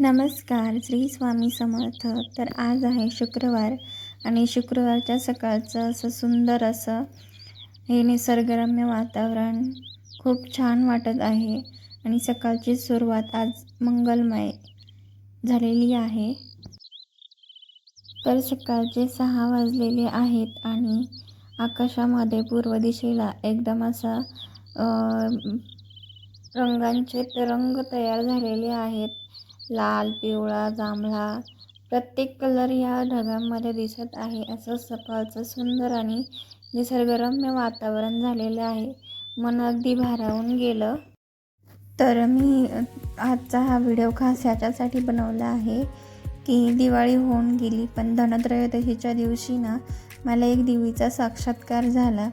नमस्कार श्री स्वामी समर्थ. तर आज आहे शुक्रवार आणि शुक्रवारच्या सकाळचं असं सुंदर असं हे निसर्गरम्य वातावरण खूप छान वाटत आहे आणि सकाळची सुरुवात आज मंगलमय झालेली आहे. तर सकाळचे सहा वाजलेले आहेत आणि आकाशामध्ये पूर्व दिशेला एकदम असा रंगांचे रंग तयार झालेले आहेत. लाल पिवळा जांभळा प्रत्येक कलर या ढगांमध्ये दिसत आहे. असं सकाळचं सुंदर आणि निसर्गरम्य वातावरण झालेलं आहे. मन अगदी भारावून गेलं. तर मी आजचा हा व्हिडिओ खास याच्यासाठी बनवला आहे की दिवाळी होऊन गेली पण धनत्रयोदशीच्या दिवशी ना मला एक देवीचा साक्षात्कार झाला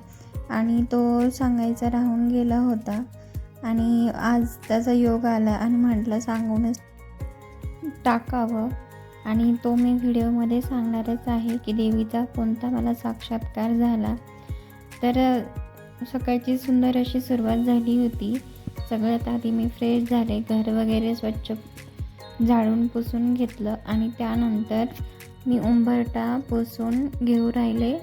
आणि तो सांगायचा राहून गेला होता. आणि आज त्याचा योग आला आणि म्हटलं सांगूनच टाकावं. आणि तो मी व्हिडिओमध्ये सांगणारच आहे की देवीचा कोणता मला साक्षात्कार झाला. तर सकाळची सुंदर अशी सुरुवात झाली होती. सगळ्यात आधी मी फ्रेश झाले घर वगैरे स्वच्छ झाडून पुसून घेतलं आणि त्यानंतर मी उंबरटा पुसून घेऊ राहिले.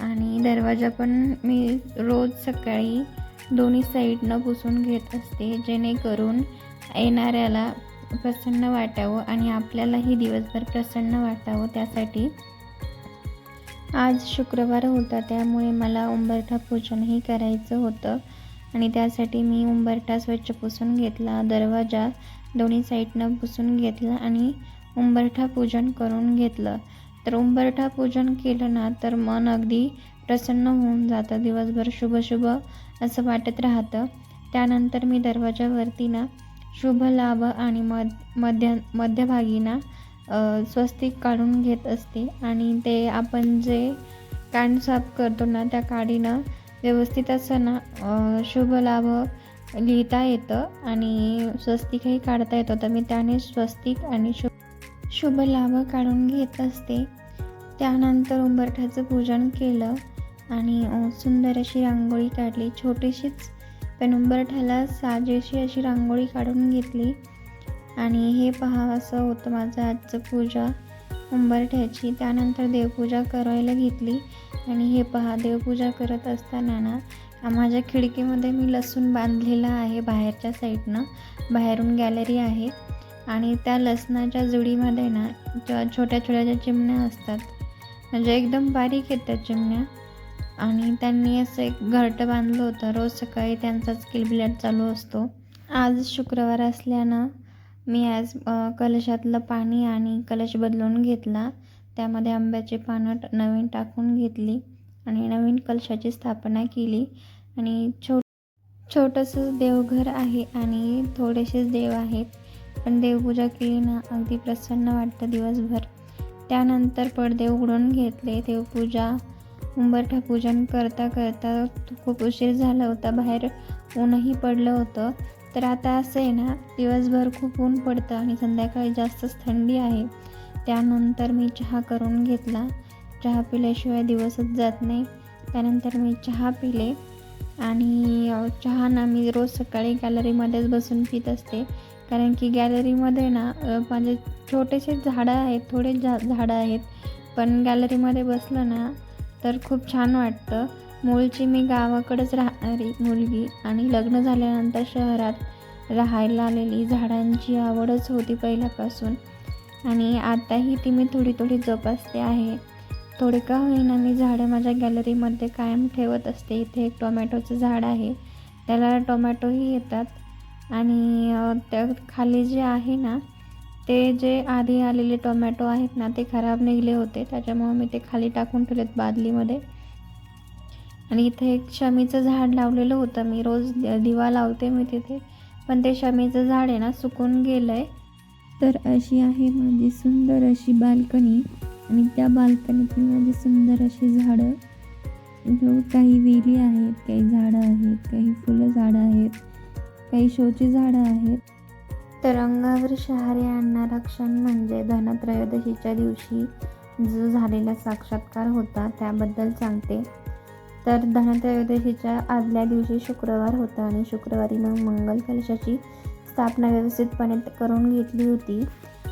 आणि दरवाजा पण मी रोज सकाळी दोन्ही साईडनं पुसून घेत असते जेणेकरून येणाऱ्याला प्रसन्न वाटावं आणि आपल्यालाही दिवसभर प्रसन्न वाटावं त्यासाठी. आज शुक्रवार होता त्यामुळे मला उंबरठा पूजनही करायचं होतं आणि त्यासाठी मी उंबरठा स्वच्छ पुसून घेतला दरवाजा दोन्ही साईडनं पुसून घेतला आणि उंबरठा पूजन करून घेतलं. तर उंबरठा पूजन केलं ना तर मन अगदी प्रसन्न होऊन जातं दिवसभर शुभ शुभ असं वाटत राहतं. त्यानंतर मी दरवाजावरती ना शुभ लाभ आणि मध मध्य मध्यभागी ना स्वस्तिक काढून घेत असते. आणि ते आपण जे कान साफ करतो ना त्या काडीनं व्यवस्थित असं ना शुभ लाभ लिहिता येतं आणि स्वस्तिकही काढता येतं. तर मी त्याने स्वस्तिक आणि शुभ शुभ लाभ काढून घेत असते. त्यानंतर उंबरठ्याचं पूजन केलं आणि सुंदर अशी रांगोळी काढली. छोटीशीच पण उंबरठ्याला साजेशी अशी रांगोळी काढून घेतली. आणि हे पहा असं होतं माझं आजचं पूजा. उंबरठ्याची त्यानंतर देवपूजा करायला घेतली. आणि हे पहा देवपूजा करत असताना ना माझ्या खिडकीमध्ये मी लसूण बांधलेला आहे बाहेरच्या साईडनं. बाहेरून गॅलरी आहे. आणि त्या लसणाच्या जुडीमध्ये ना छोट्या छोट्या ज्या चिमण्या असतात म्हणजे एकदम बारीक आहेत त्या चिमण्या आणि त्यांनी असं एक घरटं बांधलं होतं. रोज सकाळी त्यांचाच किलबिलाट चालू असतो. आज शुक्रवार असल्यानं मी आज कलशातलं पाणी आणि कलश बदलून घेतला. त्यामध्ये आंब्याची पानं ट- नवीन टाकून घेतली आणि नवीन कलशाची स्थापना केली. आणि छो छोटंसं देवघर आहे आणि थोडेसेच देव आहेत. पण देवपूजा केली ना अगदी प्रसन्न वाटतं दिवसभर. त्यानंतर पडदे उघडून घेतले. देवपूजा उंबरठा पूजन करता करता खूप उशीर झाला होता बाहेर ऊनही पडलं होतं. तर आता असं आहे ना दिवसभर खूप ऊन पडतं आणि संध्याकाळी जास्तच थंडी आहे. त्यानंतर मी चहा करून घेतला. चहा पिल्याशिवाय दिवसच जात नाही. त्यानंतर मी चहा पिले आणि चहा ना मी रोज सकाळी गॅलरीमध्येच बसून पित असते. कारण की गॅलरीमध्ये ना माझे म्हणजे छोटेसे झाडं आहेत थोडे झा झाडं आहेत. पण गॅलरीमध्ये बसलं ना तर खूप छान वाटतं. मूळची मी गावाकडेच राहणारी मुलगी आणि लग्न झाल्यानंतर शहरात राहायला आलेली झाडांची आवडच होती पहिल्यापासून. आणि आताही ती मी थोडी थोडी जोपासते आहे. थोडे का होईना मी झाडं माझ्या गॅलरीमध्ये कायम ठेवत असते. इथे एक टोमॅटोचं झाड आहे. त्याला टोमॅटोही येतात. आणि त्या खाली जे आहे ना ते जे आधी आलेले टोमॅटो आहेत ना ते खराब निघले होते. त्याच्यामुळे मी ते खाली टाकून ठेवलेत बादलीमध्ये. आणि इथे एक शमीचं झाड लावलेलं होतं. मी रोज दिवा लावते मी तिथे. पण ते शमीचं झाड आहे ना सुकून गेलं आहे तर अशी आहे माझी सुंदर अशी बाल्कनी. आणि त्या बाल्कनीतली माझी सुंदर अशी झाडं. जो काही वेली आहेत काही झाडं आहेत काही फुलं झाडं आहेत काही शोची झाडं आहेत. तर अंगावर शहारे आणणारा क्षण म्हणजे धनत्रयोदशीच्या दिवशी जो झालेला साक्षात्कार होता त्याबद्दल सांगते. तर धनत्रयोदशीच्या आदल्या दिवशी शुक्रवार होता आणि शुक्रवारी मग मंगल कलशाची स्थापना व्यवस्थितपणे करून घेतली होती.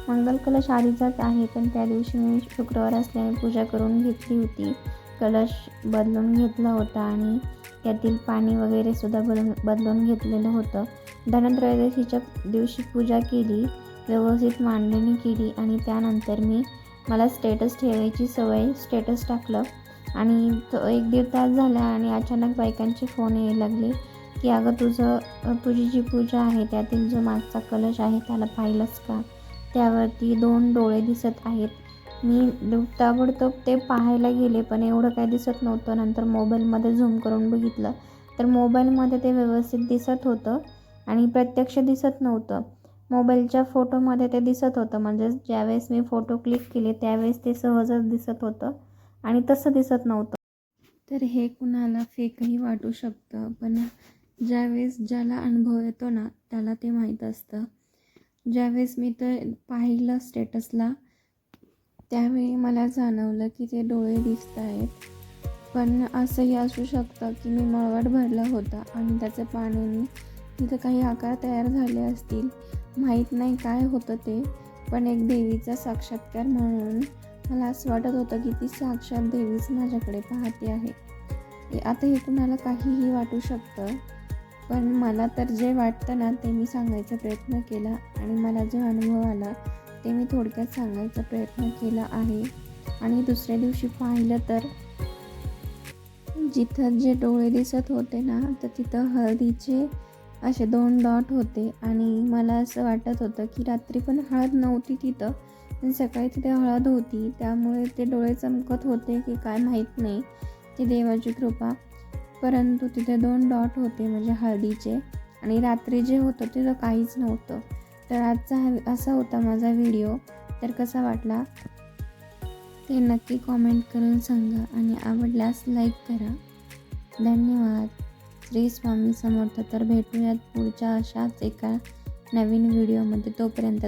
मंगल कलश आधीचाच आहे पण त्या दिवशी मी शुक्रवार असल्याने पूजा करून घेतली होती. कलश बदलून घेतला होता आणि यातील पाणी वगैरे सुद्धा बदलून बदलून घेतलेलं होतं. धनत्रयोदशीच्या दिवशी पूजा केली व्यवस्थित मांडणी केली आणि त्यानंतर मी मला स्टेटस ठेवायची सवय स्टेटस टाकलं. आणि तो एक दीड तास झाला आणि अचानक बायकांचे फोन यायला लागले की अगं तुझं तुझी जी पूजा आहे त्यातील जो मागचा कलश आहे त्याला पाहिलंच का? त्यावरती दोन डोळे दिसत आहेत. मी ताबडतोब ते पाहायला गेले पण एवढं काही दिसत नव्हतं. नंतर मोबाईलमध्ये झूम करून बघितलं तर मोबाईलमध्ये ते व्यवस्थित दिसत होतं आणि प्रत्यक्ष दिसत नव्हतं. मोबाईलच्या फोटोमध्ये ते दिसत होतं म्हणजे ज्यावेळेस मी फोटो क्लिक केले त्यावेळेस ते सहजच दिसत होतं आणि तसं दिसत नव्हतं. तर हे कुणाला फेकही वाटू शकतं पण ज्यावेळेस ज्याला अनुभव येतो ना त्याला ते माहीत असतं. ज्यावेळेस मी ते पाहिलं स्टेटसला त्यावेळी मला जाणवलं की ते डोळे दिसत आहेत. पण असंही असू शकतं की मी मळवट भरला होता आणि त्याचं पाण्याने तिथं काही आकार तयार झाले असतील. माहीत नाही काय होतं ते पण एक देवीचा साक्षात्कार म्हणून मला असं वाटत होतं की ती साक्षात देवीच माझ्याकडे पाहते आहे. आता हे कुणाला काहीही वाटू शकतं पण मला तर जे वाटतं ना ते मी सांगायचा प्रयत्न केला आणि मला जो अनुभव आला ते मी थोडक्यात सांगायचा प्रयत्न केला आहे. आणि दुसऱ्या दिवशी पाहिलं तर जिथं जे डोळे दिसत होते ना तर तिथं हळदीचे असे दोन डॉट होते. आणि मला असं वाटत होतं की रात्री पण हळद नव्हती तिथं. पण सकाळी तिथे हळद होती. त्यामुळे ते डोळे चमकत होते की काय माहीत नाही. ती देवाची कृपा. परंतु तिथे दोन डॉट होते म्हणजे हळदीचे. आणि रात्री जे होतं तिथं काहीच नव्हतं. तर आजचा हा असा होता माझा व्हिडिओ तर कसा वाटला? ते नक्की कॉमेंट करून सांगा आणि आवडल्यास लाईक करा. धन्यवाद. श्री स्वामी समर्थ तर भेटूयात पुढच्या अशाच एका नवीन व्हिडिओमध्ये तोपर्यंत